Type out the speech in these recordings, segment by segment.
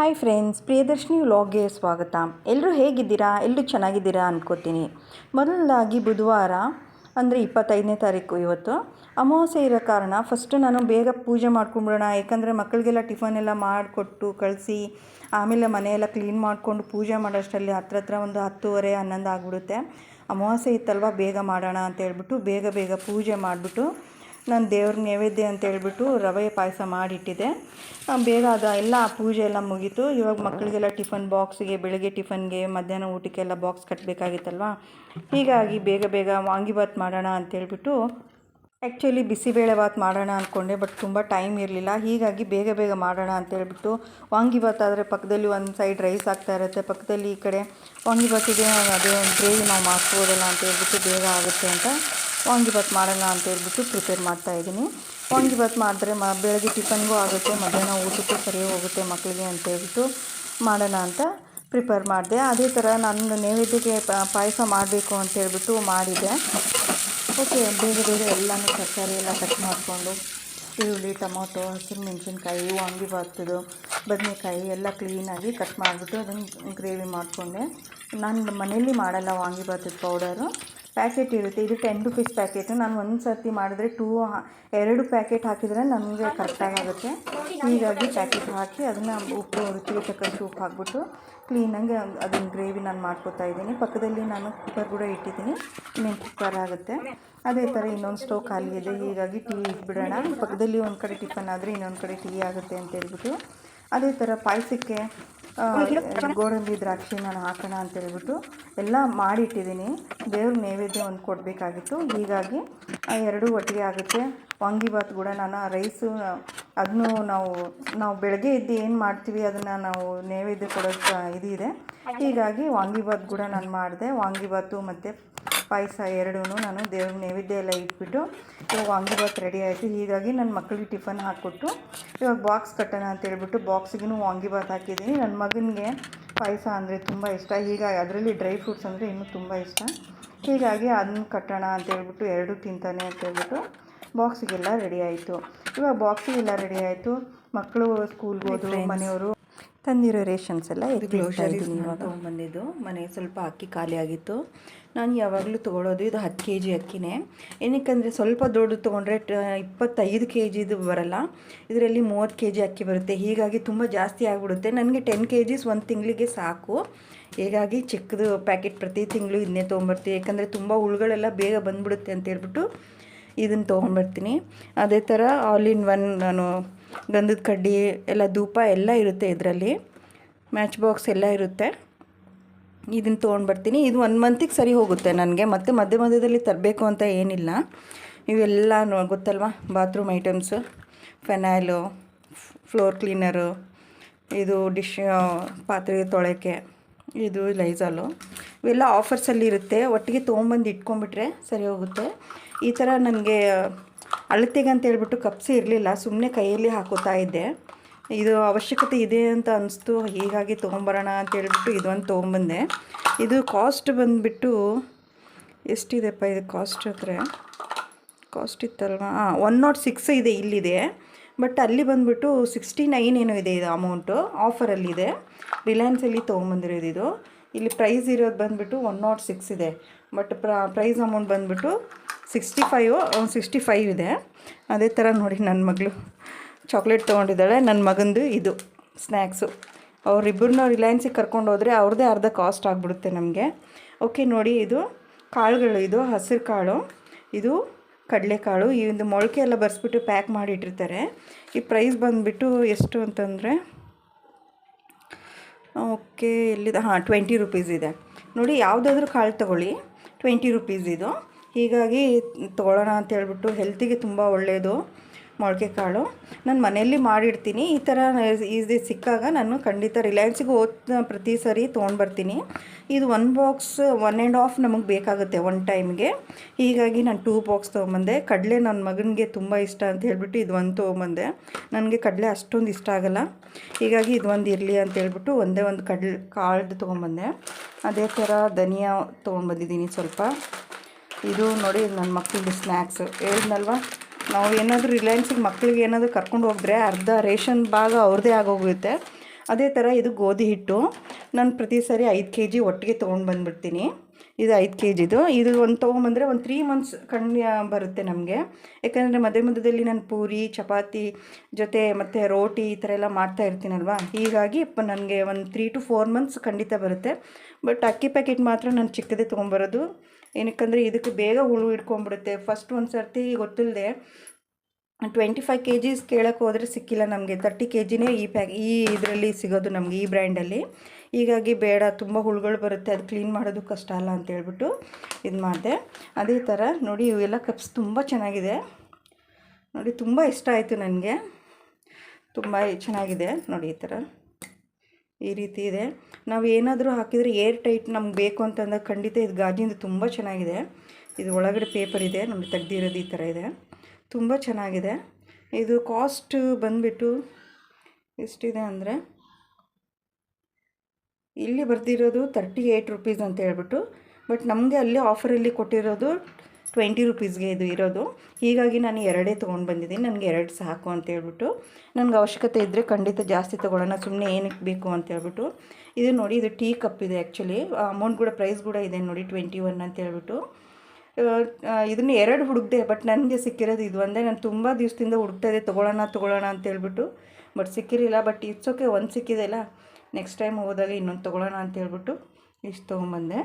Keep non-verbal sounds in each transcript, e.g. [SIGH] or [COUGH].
Hi friends Priyadarshini ವ್ಲಾಗ್ಗೆ ಸ್ವಾಗತ. ಎಲ್ಲರೂ ಹೇಗಿದ್ದೀರಾ? ಎಲ್ಲರೂ ಚೆನ್ನಾಗಿದ್ದೀರಾ ಅಂದ್ಕೋತೀನಿ ಮೊದಲನೇದಾಗಿ ಬುಧವಾರ, ಅಂದರೆ ಇಪ್ಪತ್ತೈದನೇ ತಾರೀಕು ಇವತ್ತು, ಅಮಾವಾಸ್ಯೆ ಇರೋ ಕಾರಣ ಫಸ್ಟು ನಾನು ಬೇಗ ಪೂಜೆ ಮಾಡ್ಕೊಂಬಿಡೋಣ. ಯಾಕಂದರೆ ಮಕ್ಕಳಿಗೆಲ್ಲ ಟಿಫನ್ ಎಲ್ಲ ಮಾಡಿಕೊಟ್ಟು ಕಳಿಸಿ, ಆಮೇಲೆ ಮನೆಯೆಲ್ಲ ಕ್ಲೀನ್ ಮಾಡಿಕೊಂಡು ಪೂಜೆ ಮಾಡೋಷ್ಟರಲ್ಲಿ ಹತ್ರ ಹತ್ರ ಒಂದು ಹತ್ತುವರೆ, ಹನ್ನೊಂದು ಆಗಿಬಿಡುತ್ತೆ. ಅಮಾವಾಸ್ಯೆ ಇತ್ತಲ್ವ, ಬೇಗ ಮಾಡೋಣ ಅಂತ ಹೇಳ್ಬಿಟ್ಟು ಬೇಗ ಬೇಗ ಪೂಜೆ ಮಾಡಿಬಿಟ್ಟು ನಾನು ದೇವ್ರ ನೈವೇದ್ಯ ಅಂತ ಹೇಳ್ಬಿಟ್ಟು ರವೆ ಪಾಯಸ ಮಾಡಿಟ್ಟಿದ್ದೆ. ಬೇಗ ಅದು ಎಲ್ಲ ಪೂಜೆ ಎಲ್ಲ ಮುಗೀತು. ಇವಾಗ ಮಕ್ಕಳಿಗೆಲ್ಲ ಟಿಫನ್ ಬಾಕ್ಸ್ಗೆ, ಬೆಳಗ್ಗೆ ಟಿಫನ್ಗೆ, ಮಧ್ಯಾಹ್ನ ಊಟಕ್ಕೆಲ್ಲ ಬಾಕ್ಸ್ ಕಟ್ಟಬೇಕಾಗಿತ್ತಲ್ವ ಹೀಗಾಗಿ ಬೇಗ ಬೇಗ ವಾಂಗಿಬಾತ್ ಮಾಡೋಣ ಅಂತೇಳ್ಬಿಟ್ಟು ಆ್ಯಕ್ಚುಲಿ ಬಿಸಿಬೇಳೆಭಾತ್ ಮಾಡೋಣ ಅಂದ್ಕೊಂಡೆ ಬಟ್ ತುಂಬ ಟೈಮ್ ಇರಲಿಲ್ಲ. ಹೀಗಾಗಿ ಬೇಗ ಬೇಗ ಮಾಡೋಣ ಅಂತೇಳ್ಬಿಟ್ಟು ವಾಂಗಿಭಾತ್ ಆದರೆ ಪಕ್ಕದಲ್ಲಿ ಒಂದು ಸೈಡ್ ರೈಸ್ ಆಗ್ತಾ ಇರುತ್ತೆ. ಪಕ್ಕದಲ್ಲಿ ಈ ಕಡೆ ವಾಂಗಿಭಾತಿಗೆ ಅದು ಗ್ರೇವಿ ನಾವು ಅಂತ ಹೇಳ್ಬಿಟ್ಟು ಬೇಗ ಆಗುತ್ತೆ ಅಂತ ವಾಂಗಿಭಾತ್ ಮಾಡೋಣ ಅಂತ ಹೇಳ್ಬಿಟ್ಟು ಪ್ರಿಪೇರ್ ಮಾಡ್ತಾ ಇದ್ದೀನಿ. ವಾಂಗಿಭಾತ್ ಮಾಡಿದ್ರೆ ಮ, ಬೆಳಗ್ಗೆ ಟಿಫನ್ಗೂ ಆಗುತ್ತೆ, ಮಧ್ಯಾಹ್ನ ಊಟಕ್ಕೂ ಸರಿ ಹೋಗುತ್ತೆ ಮಕ್ಕಳಿಗೆ ಅಂತ ಹೇಳ್ಬಿಟ್ಟು ಮಾಡೋಣ ಅಂತ ಪ್ರಿಪೇರ್ ಮಾಡಿದೆ. ಅದೇ ಥರ ನಾನು ನೈವೇದ್ಯಕ್ಕೆ ಪಾಯಸ ಮಾಡಬೇಕು ಅಂತ ಹೇಳ್ಬಿಟ್ಟು ಮಾಡಿದೆ. ಓಕೆ ಬೇಗ ಬೇಗ ಎಲ್ಲನೂ ತರಕಾರಿ ಎಲ್ಲ ಕಟ್ ಮಾಡಿಕೊಂಡು, ಈರುಳ್ಳಿ, ಟೊಮೊಟೊ, ಹಸಿರು ಮೆಣಸಿನ್ಕಾಯಿ ವಾಂಗಿಬಾತದು ಬದನೆಕಾಯಿ ಎಲ್ಲ ಕ್ಲೀನಾಗಿ ಕಟ್ ಮಾಡಿಬಿಟ್ಟು ಅದನ್ನು ಗ್ರೇವಿ ಮಾಡಿಕೊಂಡೆ. ನಾನು ಮನೆಯಲ್ಲಿ ಮಾಡಲ್ಲ ವಾಂಗಿಬಾತದ ಪೌಡರು ಪ್ಯಾಕೆಟ್ ಇರುತ್ತೆ. ಇದು ಟೆನ್ ರುಪೀಸ್ ಪ್ಯಾಕೆಟು ನಾನು ಒಂದು ಸರ್ತಿ ಮಾಡಿದ್ರೆ ಟೂ ಎರಡು ಪ್ಯಾಕೆಟ್ ಹಾಕಿದರೆ ನನಗೆ ಕರೆಕ್ಟಾಗಿ ಆಗುತ್ತೆ. ಹೀಗಾಗಿ ಪ್ಯಾಕೆಟ್ ಹಾಕಿ ಅದನ್ನು ಉಪ್ಪು, ರುಚಿಗೆ ತಕ್ಕಷ್ಟು ಉಪ್ಪು ಹಾಕ್ಬಿಟ್ಟು ಕ್ಲೀನಾಗಿ ಅದನ್ನ ಗ್ರೇವಿ ನಾನು ಮಾಡ್ಕೊತಾ ಇದ್ದೀನಿ. ಪಕ್ಕದಲ್ಲಿ ನಾನು ಕುಕ್ಕರ್ ಕೂಡ ಇಟ್ಟಿದ್ದೀನಿ. ಇನ್ನೇನು ಕುಕ್ಕರ್ ಆಗುತ್ತೆ. ಅದೇ ಥರ ಇನ್ನೊಂದು ಸ್ಟೋವ್ ಖಾಲಿ ಇದೆ. ಹೀಗಾಗಿ ಟೀ ಇಟ್ಬಿಡೋಣ. ಪಕ್ಕದಲ್ಲಿ ಒಂದು ಕಡೆ ಟಿಫನ್ ಆದರೆ ಇನ್ನೊಂದು ಕಡೆ ಟೀ ಆಗುತ್ತೆ ಅಂತ ಹೇಳ್ಬಿಟ್ಟು. ಅದೇ ಥರ ಪಾಯಸಕ್ಕೆ ಗೋಡಂಬಿ ದ್ರಾಕ್ಷಿ ನಾನು ಹಾಕೋಣ ಅಂತ ಹೇಳ್ಬಿಟ್ಟು ಎಲ್ಲ ಮಾಡಿಟ್ಟಿದ್ದೀನಿ. ದೇವ್ರ ನೈವೇದ್ಯ ಒಂದು ಕೊಡಬೇಕಾಗಿತ್ತು. ಹೀಗಾಗಿ ಎರಡೂ ಒಟ್ಟಿಗೆ ಆಗುತ್ತೆ. ವಾಂಗಿಬಾತ್ ಕೂಡ ನಾನು ರೈಸು ಅದನ್ನು ನಾವು ನಾವು ಬೆಳಗ್ಗೆ ಇದ್ದು ಏನು ಮಾಡ್ತೀವಿ ಅದನ್ನು ನಾವು ನೈವೇದ್ಯ ಕೊಡೋಕ್ಕೆ ಇದು ಇದೆ. ಹೀಗಾಗಿ ವಾಂಗಿಬಾತ್ ಕೂಡ ನಾನು ಮಾಡಿದೆ. ವಾಂಗಿಬಾತು ಮತ್ತು ಪಾಯಸ ಎರಡೂ ನಾನು ದೇವ್ರ ನೈವೇದ್ಯ ಎಲ್ಲ ಇಟ್ಬಿಟ್ಟು ಇವಾಗ ವಾಂಗಿಬಾತ್ ರೆಡಿ ಆಯಿತು. ಹೀಗಾಗಿ ನನ್ನ ಮಕ್ಕಳಿಗೆ ಟಿಫನ್ ಹಾಕ್ಕೊಟ್ಟು ಇವಾಗ ಬಾಕ್ಸ್ ಕಟ್ಟೋಣ ಅಂತ ಹೇಳ್ಬಿಟ್ಟು ಬಾಕ್ಸಿಗೂ ವಾಂಗಿಬಾತ್ ಹಾಕಿದ್ದೀನಿ. ನನ್ನ ಮಗನಿಗೆ ಪಾಯಸ ಅಂದರೆ ತುಂಬ ಇಷ್ಟ. ಹೀಗಾಗಿ ಅದರಲ್ಲಿ ಡ್ರೈ ಫ್ರೂಟ್ಸ್ ಅಂದರೆ ಇನ್ನೂ ತುಂಬ ಇಷ್ಟ. ಹೀಗಾಗಿ ಅದನ್ನ ಕಟ್ಟೋಣ ಅಂತ ಹೇಳ್ಬಿಟ್ಟು ಎರಡು ತಿಂತಾನೆ ಅಂತ ಹೇಳ್ಬಿಟ್ಟು ಬಾಕ್ಸಿಗೆಲ್ಲ ರೆಡಿ ಆಯಿತು. ಇವಾಗ ಬಾಕ್ಸಿಗೆಲ್ಲ ರೆಡಿ ಆಯಿತು. ಮಕ್ಕಳು ಸ್ಕೂಲ್ಗೆ ಹೋದ್ರು ಮನೆಯವರು ತಂದಿರೋ ರೇಷನ್ಸ್ ಎಲ್ಲ ಇದು ಇದ್ದೀನಿ ಇವಾಗ. ತೊಗೊಂಬಂದಿದ್ದು. ಮನೆಗೆ ಸ್ವಲ್ಪ ಅಕ್ಕಿ ಖಾಲಿ ಆಗಿತ್ತು. ನಾನು ಯಾವಾಗಲೂ ತೊಗೊಳೋದು ಇದು ಹತ್ತು ಕೆ ಜಿ ಅಕ್ಕಿನೇ. ಏನಕ್ಕಂದರೆ ಸ್ವಲ್ಪ ದೊಡ್ಡದು ತೊಗೊಂಡ್ರೆ ಇಪ್ಪತ್ತೈದು ಕೆ ಜಿದು ಬರಲ್ಲ. ಇದರಲ್ಲಿ ಮೂವತ್ತು ಕೆ ಜಿ ಅಕ್ಕಿ ಬರುತ್ತೆ. ಹೀಗಾಗಿ ತುಂಬ ಜಾಸ್ತಿ ಆಗಿಬಿಡುತ್ತೆ. ನನಗೆ ಟೆನ್ ಕೆ ಜಿಸ್ ಒಂದು ತಿಂಗಳಿಗೆ ಸಾಕು. ಹೀಗಾಗಿ ಚಿಕ್ಕದು ಪ್ಯಾಕೆಟ್ ಪ್ರತಿ ತಿಂಗಳು ಇದನ್ನೇ ತೊಗೊಂಬರ್ತೀವಿ ಯಾಕಂದರೆ ತುಂಬ ಹುಳುಗಳೆಲ್ಲ ಬೇಗ ಬಂದ್ಬಿಡುತ್ತೆ ಅಂತ ಹೇಳ್ಬಿಟ್ಟು ಇದನ್ನು ತೊಗೊಂಡ್ಬರ್ತೀನಿ ಅದೇ ಥರ ಆಲ್ ಇನ್ ಒನ್ ನಾನು ಗಂಧದ ಕಡ್ಡಿ, ಎಲ್ಲ ಧೂಪ ಎಲ್ಲ ಇರುತ್ತೆ ಇದರಲ್ಲಿ. ಮ್ಯಾಚ್ ಬಾಕ್ಸ್ ಎಲ್ಲ ಇರುತ್ತೆ. ಇದನ್ನು ತೊಗೊಂಡ್ಬರ್ತೀನಿ ಇದು ಒನ್ ಮಂತಿಗೆ ಸರಿ ಹೋಗುತ್ತೆ ನನಗೆ. ಮತ್ತೆ ಮಧ್ಯ ಮಧ್ಯದಲ್ಲಿ ತರಬೇಕು ಅಂತ ಏನಿಲ್ಲ. ಇವೆಲ್ಲ ಗೊತ್ತಲ್ವಾ? Bathroom items phenyl floor cleaner ಇದು ಡಿಶ್ ಪಾತ್ರೆ ತೊಳೆಕೆ, ಇದು ಲೈಸಾಲು ಇವೆಲ್ಲ ಆಫರ್ಸಲ್ಲಿ ಇರುತ್ತೆ. ಒಟ್ಟಿಗೆ ತೊಗೊಂಬಂದು ಇಟ್ಕೊಂಡ್ಬಿಟ್ರೆ ಸರಿ ಹೋಗುತ್ತೆ. ಈ ಥರ ನನಗೆ ಅಳತೆಗೆ ಅಂತ ಹೇಳ್ಬಿಟ್ಟು ಕಪ್ಸಿ ಇರಲಿಲ್ಲ ಸುಮ್ಮನೆ ಕೈಯಲ್ಲಿ ಹಾಕೋತಾ ಇದ್ದೆ. ಇದು ಅವಶ್ಯಕತೆ ಇದೆ ಅಂತ ಅನಿಸ್ತು, ಹೀಗಾಗಿ ತೊಗೊಂಬರೋಣ ಅಂತ ಹೇಳ್ಬಿಟ್ಟು ಇದೊಂದು ತೊಗೊಂಬಂದೆ. ಇದು ಕಾಸ್ಟ್ ಬಂದುಬಿಟ್ಟು ಎಷ್ಟಿದೆಪ್ಪ ಇದು ಕಾಸ್ಟ್ ಅಂದರೆ ಕಾಸ್ಟ್ ಇತ್ತಲ್ವಾ? ಹಾಂ ಒನ್ ನಾಟ್ ಸಿಕ್ಸ್ ಇದೆ, ಇಲ್ಲಿದೆ. ಬಟ್ ಅಲ್ಲಿ ಬಂದುಬಿಟ್ಟು ಸಿಕ್ಸ್ಟಿ ನೈನ್ ಏನೋ ಇದೆ ಇದು ಅಮೌಂಟು ಆಫರಲ್ಲಿದೆ ರಿಲಯನ್ಸಲ್ಲಿ ತೊಗೊಂಬಂದಿರೋದು ಇದು. ಇಲ್ಲಿ ಪ್ರೈಸ್ ಇರೋದು ಬಂದುಬಿಟ್ಟು ಒನ್ ನಾಟ್ ಸಿಕ್ಸ್ ಇದೆ. ಬಟ್ ಪ್ರ ಪ್ರೈಸ್ ಅಮೌಂಟ್ ಬಂದುಬಿಟ್ಟು ಸಿಕ್ಸ್ಟಿ ಫೈವ್ ಸಿಕ್ಸ್ಟಿ ಫೈವ್ ಇದೆ. ಅದೇ ಥರ ನೋಡಿ ನನ್ನ ಮಗಳು. ಚಾಕ್ಲೇಟ್ ತೊಗೊಂಡಿದ್ದಾಳೆ. ನನ್ನ ಮಗಂದು ಇದು, ಸ್ನ್ಯಾಕ್ಸು. ಅವರಿಬ್ಬರನ್ನ ರಿಲಯನ್ಸಿಗೆ ಕರ್ಕೊಂಡು ಹೋದರೆ ಅವ್ರದ್ದೇ ಅರ್ಧ ಕಾಸ್ಟ್ ಆಗಿಬಿಡುತ್ತೆ ನಮಗೆ. ಓಕೆ, ನೋಡಿ ಇದು ಕಾಳುಗಳು, ಇದು ಹಸಿರು ಕಾಳು, ಇದು ಕಡಲೆಕಾಳು ಈ ಒಂದು ಮೊಳಕೆ ಎಲ್ಲ ಬರೆಸ್ಬಿಟ್ಟು ಪ್ಯಾಕ್ ಮಾಡಿ ಇಟ್ಟಿರ್ತಾರೆ ಈ ಪ್ರೈಸ್ ಬಂದುಬಿಟ್ಟು ಎಷ್ಟು ಅಂತಂದರೆ, ಓಕೆ, ಎಲ್ಲಿದೆ? ಹಾಂ, ಟ್ವೆಂಟಿ ರುಪೀಸ್ ಇದೆ. ನೋಡಿ, ಯಾವುದಾದ್ರೂ ಕಾಳು ತಗೊಳ್ಳಿ. ಟ್ವೆಂಟಿ ರುಪೀಸ್ ಇದು. ಹೀಗಾಗಿ ತೊಗೊಳ್ಳೋಣ ಅಂತ ಹೇಳ್ಬಿಟ್ಟು ಹೆಲ್ತಿಗೆ ತುಂಬ ಒಳ್ಳೆಯದು ಮೊಳಕೆ ಕಾಳು ನಾನು ಮನೆಯಲ್ಲಿ ಮಾಡಿಡ್ತೀನಿ ಈ ಥರ ಈಸಿ ಸಿಕ್ಕಾಗ ನಾನು ಖಂಡಿತ ರಿಲಯನ್ಸಿಗೆ ಹೋದ ಪ್ರತಿ ಸರಿ ತೊಗೊಂಡ್ಬರ್ತೀನಿ ಇದು one box one and half ನಮಗೆ ಬೇಕಾಗುತ್ತೆ ಒನ್ ಟೈಮ್ಗೆ ಹೀಗಾಗಿ ನಾನು ಟೂ ಬಾಕ್ಸ್ ತೊಗೊಂಬಂದೆ. ಕಡಲೆ ನನ್ನ ಮಗನಿಗೆ ತುಂಬ ಇಷ್ಟ ಅಂತ ಹೇಳಿಬಿಟ್ಟು ಇದು ಒಂದು ತೊಗೊಂಬಂದೆ. ನನಗೆ ಕಡಲೆ ಅಷ್ಟೊಂದು ಇಷ್ಟ ಆಗಲ್ಲ. ಹೀಗಾಗಿ ಇದು ಒಂದು ಇರಲಿ ಅಂತ ಹೇಳ್ಬಿಟ್ಟು ಒಂದೇ ಒಂದು ಕಡಲೆ ಕಾಳ್ದು ತೊಗೊಂಬಂದೆ. ಅದೇ ಥರ ಧನಿಯಾ ತೊಗೊಂಡ್ಬಂದಿದ್ದೀನಿ ಸ್ವಲ್ಪ. ಇದು ನೋಡಿ ನನ್ನ ಮಕ್ಕಳಿಗೆ ಸ್ನ್ಯಾಕ್ಸು ಹೇಳಿದ್ನಲ್ವ? ನಾವು ಏನಾದರೂ ರಿಲಯನ್ಸಿಗೆ ಮಕ್ಕಳಿಗೆ ಏನಾದರೂ ಕರ್ಕೊಂಡು ಹೋಗಿದ್ರೆ ಅರ್ಧ ರೇಷನ್ ಭಾಗ ಅವ್ರದ್ದೇ ಆಗೋಗುತ್ತೆ ಅದೇ ಥರ ಇದು ಗೋಧಿ ಹಿಟ್ಟು. ನಾನು ಪ್ರತಿ ಸಾರಿ ಐದು ಕೆ ಜಿ ಒಟ್ಟಿಗೆ ತೊಗೊಂಡು ಬಂದುಬಿಡ್ತೀನಿ. ಇದು ಐದು ಕೆ ಜಿದು ಇದು ಒಂದು ತೊಗೊಂಬಂದರೆ ಒಂದು ತ್ರೀ ಮಂತ್ಸ್ ಕಣ್ಣು ಬರುತ್ತೆ ನಮಗೆ. ಯಾಕಂದರೆ ಮಧ್ಯ ಮಧ್ಯದಲ್ಲಿ ನಾನು ಪೂರಿ, ಚಪಾತಿ ಜೊತೆ ಮತ್ತು ರೋಟಿ ಈ ಥರ ಎಲ್ಲ ಮಾಡ್ತಾ ಇರ್ತೀನಲ್ವ? ಹೀಗಾಗಿ ಇಪ್ಪ ನನಗೆ ಒಂದು ತ್ರೀ ಟು ಫೋರ್ ಮಂತ್ಸ್ ಖಂಡಿತ ಬರುತ್ತೆ. ಬಟ್ ಅಕ್ಕಿ ಪ್ಯಾಕೆಟ್ ಮಾತ್ರ ನಾನು ಚಿಕ್ಕದೇ ತೊಗೊಂಬರೋದು ಏನಕ್ಕಂದರೆ ಇದಕ್ಕೆ ಬೇಗ ಹುಳು ಹಿಡ್ಕೊಂಬಿಡುತ್ತೆ ಫಸ್ಟ್ ಒಂದು ಸರ್ತಿ ಗೊತ್ತಿಲ್ಲದೆ ಟ್ವೆಂಟಿ ಫೈವ್ ಕೆ ಜೀಸ್ ಕೇಳೋಕ್ಕೆ ಹೋದರೆ ಸಿಕ್ಕಿಲ್ಲ ನಮಗೆ. ತರ್ಟಿ ಕೆ ಜಿನೇ ಈ ಪ್ಯಾಕ್ ಈ ಇದರಲ್ಲಿ ಸಿಗೋದು ನಮಗೆ ಈ ಬ್ರ್ಯಾಂಡಲ್ಲಿ ಹೀಗಾಗಿ ಬೇಡ, ತುಂಬ ಹುಳುಗಳು ಬರುತ್ತೆ. ಅದು ಕ್ಲೀನ್ ಮಾಡೋದು ಕಷ್ಟ ಅಲ್ಲ ಅಂತ ಹೇಳ್ಬಿಟ್ಟು ಇದು ಮಾಡಿದೆ. ಅದೇ ಥರ ನೋಡಿ ಇವೆಲ್ಲ ಕಪ್ಸ್ ತುಂಬ ಚೆನ್ನಾಗಿದೆ. ನೋಡಿ ತುಂಬ ಇಷ್ಟ ಆಯಿತು ನನಗೆ. ತುಂಬ ಚೆನ್ನಾಗಿದೆ. ನೋಡಿ ಈ ಥರ ಈ ರೀತಿ ಇದೆ. ನಾವು ಏನಾದರೂ ಹಾಕಿದರೆ ಏರ್ ಟೈಟ್ ನಮ್ಗೆ ಬೇಕು ಅಂತಂದಾಗ ಖಂಡಿತ ಇದು ಗಾಜಿಂದು ತುಂಬ ಚೆನ್ನಾಗಿದೆ. ಇದು ಒಳಗಡೆ ಪೇಪರ್ ಇದೆ ನಮಗೆ ತೆಗ್ದಿರೋದು ಈ ಥರ ಇದೆ. ತುಂಬ ಚೆನ್ನಾಗಿದೆ. ಇದು ಕಾಸ್ಟ್ ಬಂದುಬಿಟ್ಟು ಎಷ್ಟಿದೆ ಅಂದರೆ ಇಲ್ಲಿ ಬರ್ದಿರೋದು ತರ್ಟಿ ಏಯ್ಟ್ ರುಪೀಸ್ ಅಂತ ಹೇಳ್ಬಿಟ್ಟು ಬಟ್ ನಮಗೆ ಅಲ್ಲಿ ಆಫರಲ್ಲಿ ಕೊಟ್ಟಿರೋದು ಟ್ವೆಂಟಿ ರುಪೀಸ್ಗೆ ಇದು ಇರೋದು. ಹೀಗಾಗಿ ನಾನು ಎರಡೇ ತೊಗೊಂಡು ಬಂದಿದ್ದೀನಿ. ನನಗೆ ಎರಡು ಸಾಕು ಅಂತ ಹೇಳ್ಬಿಟ್ಟು. ನನಗೆ ಅವಶ್ಯಕತೆ ಇದ್ದರೆ ಖಂಡಿತ ಜಾಸ್ತಿ ತೊಗೊಳ್ಳೋಣ. ಸುಮ್ಮನೆ ಏನಕ್ಕೆ ಬೇಕು ಅಂತ ಹೇಳ್ಬಿಟ್ಟು. ಇದು ನೋಡಿ, ಇದು ಟೀ ಕಪ್ ಇದೆ ಆ್ಯಕ್ಚುಲಿ ಅಮೌಂಟ್ ಕೂಡ ಪ್ರೈಸ್ ಕೂಡ ಇದೆ ನೋಡಿ ಟ್ವೆಂಟಿ ಒನ್ ಅಂತ ಹೇಳ್ಬಿಟ್ಟು. ಇದನ್ನ ಎರಡು ಹುಡುಕ್ದೆ ಬಟ್ ನನಗೆ ಸಿಕ್ಕಿರೋದು ಇದು ಒಂದೇ ನಾನು ತುಂಬ ದಿವಸದಿಂದ ಹುಡುಕ್ತಾ ಇದೆ ತೊಗೊಳ್ಳೋಣ ತೊಗೊಳ್ಳೋಣ ಅಂತ ಹೇಳ್ಬಿಟ್ಟು. ಬಟ್ ಸಿಕ್ಕಿರಲಿಲ್ಲ ಬಟ್ ಇಟ್ಸೋಕೆ ಒಂದು ಸಿಕ್ಕಿದೆ ಅಲ್ಲ. ನೆಕ್ಸ್ಟ್ ಟೈಮ್ ಹೋದಾಗ ಇನ್ನೊಂದು ತೊಗೊಳ್ಳೋಣ ಅಂತ ಹೇಳ್ಬಿಟ್ಟು ಇಷ್ಟು ತೊಗೊಂಬಂದೆ.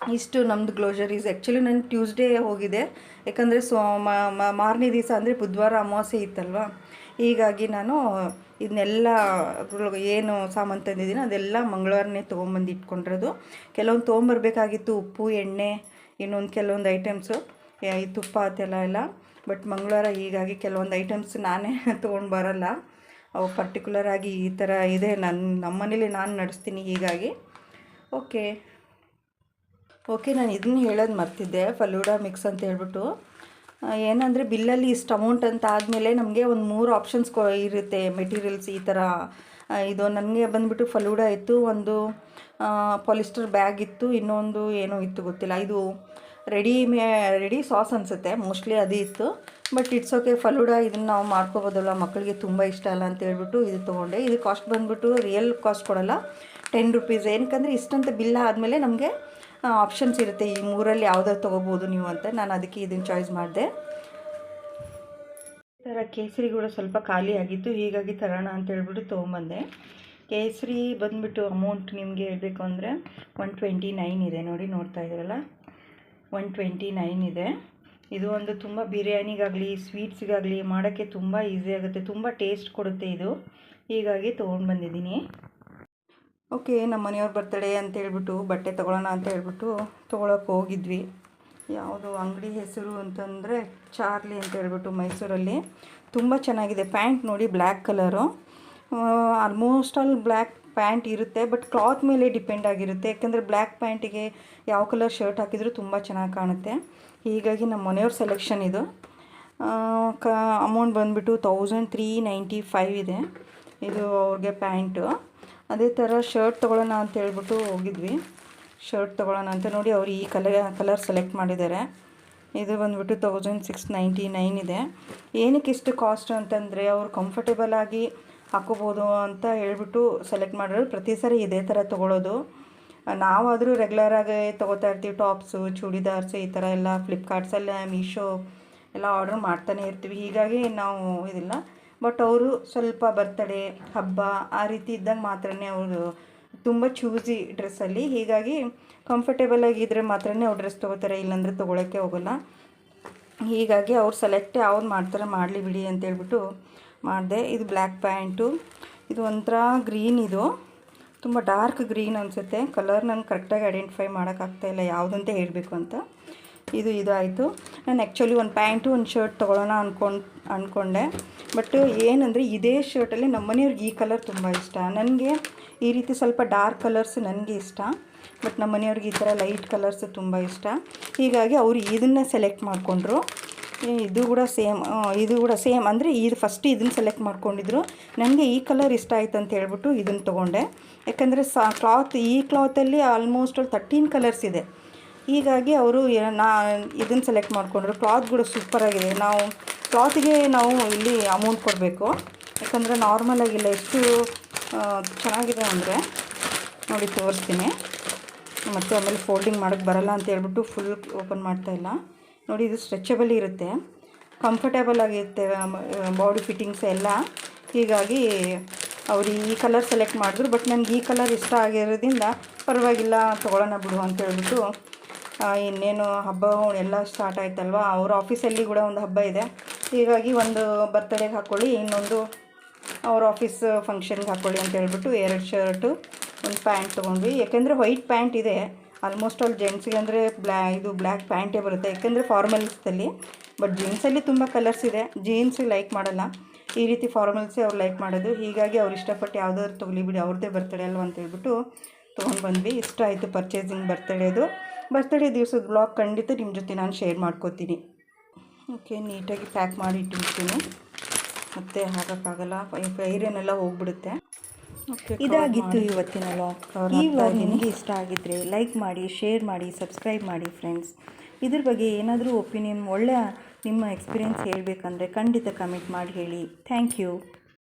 ಇಷ್ಟು ನಮ್ಮದು ಗ್ಲೋಜರೀಸ್ ಆ್ಯಕ್ಚುಲಿ ನಾನು ಟ್ಯೂಸ್ಡೇ ಹೋಗಿದೆ. ಯಾಕಂದರೆ ಸೋ ಮಾರನೇ ದಿವಸ ಅಂದರೆ ಬುಧವಾರ ಅಮಾವಾಸ್ಯೆ ಇತ್ತಲ್ವ? ಹೀಗಾಗಿ ನಾನು ಇದನ್ನೆಲ್ಲ ಏನು ಸಾಮಾನು ತಂದಿದ್ದೀನಿ ಅದೆಲ್ಲ ಮಂಗಳವಾರನೇ ತೊಗೊಂಬಂದು ಇಟ್ಕೊಂಡಿರೋದು. ಕೆಲವೊಂದು ತೊಗೊಂಬರ್ಬೇಕಾಗಿತ್ತು, ಉಪ್ಪು, ಎಣ್ಣೆ, ಇನ್ನೊಂದು ಕೆಲವೊಂದು ಐಟಮ್ಸು ಈ ತುಪ್ಪ ಅದೆಲ್ಲ ಎಲ್ಲ. ಬಟ್ ಮಂಗಳವಾರ ಹೀಗಾಗಿ ಕೆಲವೊಂದು ಐಟಮ್ಸ್ ನಾನೇ [LAUGHS] ತೊಗೊಂಡು ಬರೋಲ್ಲ. ಅವು ಪರ್ಟಿಕ್ಯುಲರ್ ಆಗಿ ಈ ಥರ ಇದೆ. ನನ್ನ ನಮ್ಮನೇಲಿ ನಾನು ನಡೆಸ್ತೀನಿ ಹೀಗಾಗಿ. ಓಕೆ ಓಕೆ, ನಾನು ಇದನ್ನ ಹೇಳೋದು ಮರ್ತಿದ್ದೆ. ಫಲೂಡಾ ಮಿಕ್ಸ್ ಅಂತ ಹೇಳ್ಬಿಟ್ಟು. ಏನಂದರೆ ಬಿಲ್ಲಲ್ಲಿ ಇಷ್ಟು ಅಮೌಂಟ್ ಅಂತ ಆದಮೇಲೆ ನಮಗೆ ಒಂದು ಮೂರು ಆಪ್ಷನ್ಸ್ ಕೊ ಇರುತ್ತೆ. ಮೆಟೀರಿಯಲ್ಸ್ ಈ ಥರ ಇದು ನನಗೆ ಬಂದುಬಿಟ್ಟು ಫಲೂಡಾ ಇತ್ತು, ಒಂದು ಪಾಲಿಸ್ಟರ್ ಬ್ಯಾಗ್ ಇತ್ತು, ಇನ್ನೊಂದು ಏನೋ ಇತ್ತು ಗೊತ್ತಿಲ್ಲ. ಇದು ರೆಡಿ ಮೇ ರೆಡಿ ಸಾಸ್ ಅನಿಸುತ್ತೆ ಮೋಸ್ಟ್ಲಿ ಅದೇ ಇತ್ತು. ಬಟ್ ಇಟ್ಸ್ ಓಕೆ ಫಲೂಡಾ ಇದನ್ನು ನಾವು ಮಾಡ್ಕೋಬೋದಲ್ಲ ಮಕ್ಕಳಿಗೆ ತುಂಬ ಇಷ್ಟ ಅಲ್ಲ ಅಂತ ಹೇಳ್ಬಿಟ್ಟು ಇದು ತೊಗೊಂಡೆ. ಇದು ಕಾಸ್ಟ್ ಬಂದುಬಿಟ್ಟು ರಿಯಲ್ ಕಾಸ್ಟ್ ಕೊಡೋಲ್ಲ ಟೆನ್ ರುಪೀಸ್ ಏನಕ್ಕಂದರೆ ಇಷ್ಟಂತ ಬಿಲ್ ಆದಮೇಲೆ ನಮಗೆ ಆಪ್ಷನ್ಸ್ ಇರುತ್ತೆ. ಈ ಮೂರಲ್ಲಿ ಯಾವ್ದಾದ್ರು ತೊಗೋಬೋದು ನೀವು ಅಂತ. ನಾನು ಅದಕ್ಕೆ ಇದನ್ನು ಚಾಯ್ಸ್ ಮಾಡಿದೆ. ಈ ಥರ ಕೇಸರಿ ಕೂಡ ಸ್ವಲ್ಪ ಖಾಲಿ ಆಗಿತ್ತು. ಹೀಗಾಗಿ ತರೋಣ ಅಂತ ಹೇಳ್ಬಿಟ್ಟು ತೊಗೊಂಬಂದೆ. ಕೇಸರಿ ಬಂದುಬಿಟ್ಟು ಅಮೌಂಟ್ ನಿಮಗೆ ಹೇಳಬೇಕು ಅಂದರೆ ಒನ್ ಟ್ವೆಂಟಿ ನೈನ್ ಇದೆ. ನೋಡಿ, ನೋಡ್ತಾ ಇದ್ದೀರಲ್ಲ? ಒನ್ ಟ್ವೆಂಟಿ ನೈನ್ ಇದೆ. ಇದು ಒಂದು ತುಂಬ ಬಿರಿಯಾನಿಗಾಗಲಿ ಸ್ವೀಟ್ಸ್ಗಾಗಲಿ ಮಾಡೋಕ್ಕೆ ತುಂಬ ಈಸಿ ಆಗುತ್ತೆ. ತುಂಬ ಟೇಸ್ಟ್ ಕೊಡುತ್ತೆ ಇದು. ಹೀಗಾಗಿ ತೊಗೊಂಡು ಬಂದಿದ್ದೀನಿ ಓಕೆ, ನಮ್ಮ ಮನೆಯವ್ರ ಬರ್ತಡೇ ಅಂತ ಹೇಳ್ಬಿಟ್ಟು, ಬಟ್ಟೆ ತೊಗೊಳ್ಳೋಣ ಅಂತ ಹೇಳ್ಬಿಟ್ಟು ತೊಗೊಳಕ್ಕೆ ಹೋಗಿದ್ವಿ. ಯಾವುದು ಅಂಗಡಿ ಹೆಸರು ಅಂತಂದರೆ ಚಾರ್ಲಿ ಅಂತ ಹೇಳ್ಬಿಟ್ಟು ಮೈಸೂರಲ್ಲಿ. ತುಂಬ ಚೆನ್ನಾಗಿದೆ, ಪ್ಯಾಂಟ್ ನೋಡಿ black colour. Almost all black pant ಇರುತ್ತೆ, ಬಟ್ ಕ್ಲಾತ್ ಮೇಲೆ ಡಿಪೆಂಡ್ ಆಗಿರುತ್ತೆ. ಯಾಕಂದರೆ ಬ್ಲ್ಯಾಕ್ ಪ್ಯಾಂಟಿಗೆ ಯಾವ ಕಲರ್ ಶರ್ಟ್ ಹಾಕಿದರೂ ತುಂಬ ಚೆನ್ನಾಗಿ ಕಾಣುತ್ತೆ. ಹೀಗಾಗಿ ನಮ್ಮ ಮನೆಯವ್ರ ಸೆಲೆಕ್ಷನ್ ಇದು. ಕ ಅಮೌಂಟ್ ಬಂದುಬಿಟ್ಟು ತೌಸಂಡ್ ತ್ರೀ ನೈಂಟಿ ಫೈವ್ ಇದೆ. ಇದು ಅವ್ರಿಗೆ ಪ್ಯಾಂಟು. ಅದೇ ಥರ ಶರ್ಟ್ ತೊಗೊಳ್ಳೋಣ ಅಂತ ಹೇಳ್ಬಿಟ್ಟು ಹೋಗಿದ್ವಿ. ಶರ್ಟ್ ತೊಗೊಳ್ಳೋಣ ಅಂತ ನೋಡಿ ಅವರು ಈ ಕಲರ್ ಕಲರ್ ಸೆಲೆಕ್ಟ್ ಮಾಡಿದ್ದಾರೆ. ಇದು ಬಂದುಬಿಟ್ಟು ತೌಸಂಡ್ ಸಿಕ್ಸ್ ನೈಂಟಿ ನೈನ್ ಇದೆ. ಏನಕ್ಕೆ ಇಷ್ಟು ಕಾಸ್ಟ್ ಅಂತಂದರೆ ಅವರು ಕಂಫರ್ಟೇಬಲ್ ಆಗಿ ಹಾಕೋಬೋದು ಅಂತ ಹೇಳ್ಬಿಟ್ಟು ಸೆಲೆಕ್ಟ್ ಮಾಡಿರೋದು ಪ್ರತಿ ಸರಿ ಇದೇ ಥರ ತೊಗೊಳ್ಳೋದು. ನಾವಾದರೂ ರೆಗ್ಯುಲರಾಗಿ ತೊಗೋತಾ ಇರ್ತೀವಿ ಟಾಪ್ಸು ಚೂಡಿದಾರ್ಸು ಈ ಥರ ಎಲ್ಲ ಫ್ಲಿಪ್ಕಾರ್ಟ್ಸಲ್ಲೇ ಮೀಶೋ ಎಲ್ಲ ಆರ್ಡ್ರ್ ಮಾಡ್ತಾನೆ ಇರ್ತೀವಿ. ಹೀಗಾಗಿ ನಾವು ಇದಿಲ್ಲ. ಬಟ್ ಅವರು ಸ್ವಲ್ಪ ಬರ್ತಡೇ ಹಬ್ಬ ಆ ರೀತಿ ಇದ್ದಾಗ ಮಾತ್ರನೇ ಅವರು ತುಂಬ ಚೂಸಿ ಡ್ರೆಸ್ಸಲ್ಲಿ ಹೀಗಾಗಿ ಕಂಫರ್ಟೇಬಲ್ ಆಗಿದ್ದರೆ ಮಾತ್ರನೇ ಅವ್ರು ಡ್ರೆಸ್ ತೊಗೋತಾರೆ, ಇಲ್ಲಾಂದರೆ ತೊಗೊಳಕ್ಕೆ ಹೋಗೋಲ್ಲ. ಹೀಗಾಗಿ ಅವ್ರು ಸೆಲೆಕ್ಟ್ ಅವ್ರು ಮಾಡ್ತಾರೆ ಮಾಡಲಿ ಬಿಡಿ ಅಂತೇಳ್ಬಿಟ್ಟು ಮಾಡಿದೆ. ಇದು ಬ್ಲ್ಯಾಕ್ ಪ್ಯಾಂಟು ಇದು ಒಂಥರ ಗ್ರೀನ್ ಇದು. ತುಂಬ ಡಾರ್ಕ್ ಗ್ರೀನ್ ಅನಿಸುತ್ತೆ. ಕಲರ್ ನಾನು ಕರೆಕ್ಟಾಗಿ ಐಡೆಂಟಿಫೈ ಮಾಡೋಕ್ಕಾಗ್ತಾಯಿಲ್ಲ ಯಾವುದಂತ ಹೇಳಬೇಕು ಅಂತ. ಇದು ಇದು ಆಯಿತು ನಾನು ಆ್ಯಕ್ಚುಲಿ ಒಂದು ಪ್ಯಾಂಟು, ಒಂದು ಶರ್ಟ್ ತೊಗೊಳ್ಳೋಣ ಅಂದ್ಕೊಂಡು ಅಂದ್ಕೊಂಡೆ ಬಟ್ ಏನಂದರೆ ಇದೇ ಶರ್ಟಲ್ಲಿ ನಮ್ಮ ಮನೆಯವ್ರಿಗೆ ಈ ಕಲರ್ ತುಂಬ ಇಷ್ಟ. ನನಗೆ ಈ ರೀತಿ ಸ್ವಲ್ಪ ಡಾರ್ಕ್ ಕಲರ್ಸ್ ನನಗೆ ಇಷ್ಟ. ಬಟ್ ನಮ್ಮ ಮನೆಯವ್ರಿಗೆ ಈ ಥರ ಲೈಟ್ ಕಲರ್ಸ್ ತುಂಬ ಇಷ್ಟ. ಹೀಗಾಗಿ ಅವರು ಇದನ್ನೇ ಸೆಲೆಕ್ಟ್ ಮಾಡಿಕೊಂಡ್ರು. ಇದು ಕೂಡ ಸೇಮ್ ಇದು ಕೂಡ ಸೇಮ್ ಅಂದರೆ ಇದು ಫಸ್ಟ್ ಇದನ್ನು ಸೆಲೆಕ್ಟ್ ಮಾಡ್ಕೊಂಡಿದ್ರು. ನನಗೆ ಈ ಕಲರ್ ಇಷ್ಟ ಆಯ್ತು ಅಂತ ಹೇಳ್ಬಿಟ್ಟು ಇದನ್ನು ತೊಗೊಂಡೆ. ಯಾಕಂದರೆ ಸಾ ಕ್ಲಾತ್ ಈ ಕ್ಲಾತಲ್ಲಿ ಆಲ್ಮೋಸ್ಟ್ ಅಲ್ಲಿ ತರ್ಟೀನ್ ಕಲರ್ಸ್ ಇದೆ. ಹೀಗಾಗಿ ಅವರು ನಾ ಇದನ್ನು ಸೆಲೆಕ್ಟ್ ಮಾಡಿಕೊಂಡ್ರು. ಕ್ಲಾತ್ ಕೂಡ ಸೂಪರಾಗಿದೆ ನಾವು ಕ್ಲಾತ್ಗೆ ನಾವು ಇಲ್ಲಿ ಅಮೌಂಟ್ ಕೊಡಬೇಕು. ಯಾಕಂದರೆ ನಾರ್ಮಲಾಗಿಲ್ಲ ಎಷ್ಟು ಚೆನ್ನಾಗಿದೆ ಅಂದರೆ ನೋಡಿ ತೋರಿಸ್ತೀನಿ. ಮತ್ತು ಆಮೇಲೆ ಫೋಲ್ಡಿಂಗ್ ಮಾಡೋಕ್ಕೆ ಬರಲ್ಲ ಅಂತ ಹೇಳ್ಬಿಟ್ಟು ಫುಲ್ ಓಪನ್ ಮಾಡ್ತಾ ಇಲ್ಲ. ನೋಡಿ ಇದು ಸ್ಟ್ರೆಚಬಲ್ ಇರುತ್ತೆ. ಕಂಫರ್ಟೇಬಲ್ ಆಗಿರುತ್ತೆ ಬಾಡಿ ಫಿಟ್ಟಿಂಗ್ಸ್ ಎಲ್ಲ. ಹೀಗಾಗಿ ಅವರು ಈ ಕಲರ್ ಸೆಲೆಕ್ಟ್ ಮಾಡಿದ್ರು. ಬಟ್ ನನಗೆ ಈ ಕಲರ್ ಇಷ್ಟ ಆಗಿರೋದ್ರಿಂದ ಪರವಾಗಿಲ್ಲ, ತೊಗೊಳ್ಳೋಣ ಬಿಡು ಅಂತ ಹೇಳ್ಬಿಟ್ಟು ಇನ್ನೇನು ಹಬ್ಬ ಎಲ್ಲ ಸ್ಟಾರ್ಟ್ ಆಯ್ತಲ್ವ? ಅವ್ರ ಆಫೀಸಲ್ಲಿ ಕೂಡ ಒಂದು ಹಬ್ಬ ಇದೆ. ಹೀಗಾಗಿ ಒಂದು ಬರ್ತ್ಡೇಗೆ ಹಾಕ್ಕೊಳ್ಳಿ ಇನ್ನೊಂದು ಅವ್ರ ಆಫೀಸ್ ಫಂಕ್ಷನ್ಗೆ ಹಾಕ್ಕೊಳ್ಳಿ ಅಂತ ಹೇಳ್ಬಿಟ್ಟು ಎರಡು ಶರ್ಟು ಒಂದು ಪ್ಯಾಂಟ್ ತೊಗೊಂಡ್ವಿ. ಯಾಕೆಂದರೆ ವೈಟ್ ಪ್ಯಾಂಟ್ ಇದೆ. ಆಲ್ಮೋಸ್ಟ್ ಆಲ್ ಜೆಂಟ್ಸ್ಗೆ ಅಂದರೆ ಬ್ಲ್ಯಾ ಇದು ಬ್ಲ್ಯಾಕ್ ಪ್ಯಾಂಟೇ ಬರುತ್ತೆ. ಯಾಕೆಂದರೆ ಫಾರ್ಮಲ್ಸಲ್ಲಿ ಬಟ್ ಜೀನ್ಸಲ್ಲಿ ತುಂಬ ಕಲರ್ಸ್ ಇದೆ. ಜೀನ್ಸ್ ಲೈಕ್ ಮಾಡಲ್ಲ. ಈ ರೀತಿ ಫಾರ್ಮಲ್ಸೇ ಅವ್ರು ಲೈಕ್ ಮಾಡೋದು. ಹೀಗಾಗಿ ಅವ್ರು ಇಷ್ಟಪಟ್ಟು ಯಾವುದಾದ್ರು ತೊಗೊಲಿ ಬಿಡಿ, ಅವ್ರದ್ದೇ ಬರ್ತಡೇ ಅಲ್ವ ಅಂತ ಹೇಳ್ಬಿಟ್ಟು ತೊಗೊಂಡು ಬಂದ್ವಿ. ಇಷ್ಟ ಆಯಿತು ಪರ್ಚೇಸಿಂಗ್ ಬರ್ತಡೇದು ಬರ್ತಡೇ ದಿವಸದ ಬ್ಲಾಗ್ ಖಂಡಿತ ನಿಮ್ಮ ಜೊತೆ ನಾನು ಶೇರ್ ಮಾಡ್ಕೋತೀನಿ. ಓಕೆ ನೀಟಾಗಿ ಪ್ಯಾಕ್ ಮಾಡಿ ಇಟ್ಟಿರ್ತೀನಿ. ಮತ್ತೆ ಹಾಕೋಕ್ಕಾಗಲ್ಲ. ಐರನ್ನೆಲ್ಲ ಹೋಗ್ಬಿಡುತ್ತೆ. ಇದಾಗಿತ್ತು ಇವತ್ತಿನ ಲಾಗ್ ಈ ವ್ಲಾಗ್ ನಿಮಗೆ ಇಷ್ಟ ಆಗಿದ್ದರೆ ಲೈಕ್ ಮಾಡಿ ಶೇರ್ ಮಾಡಿ ಸಬ್ಸ್ಕ್ರೈಬ್ ಮಾಡಿ ಫ್ರೆಂಡ್ಸ್ ಇದ್ರ ಬಗ್ಗೆ ಏನಾದರೂ ಒಪಿನಿಯನ್ ಒಳ್ಳೆಯ ನಿಮ್ಮ ಎಕ್ಸ್ಪೀರಿಯೆನ್ಸ್ ಹೇಳಬೇಕಂದ್ರೆ ಖಂಡಿತ ಕಮೆಂಟ್ ಮಾಡಿ ಹೇಳಿ. Thank you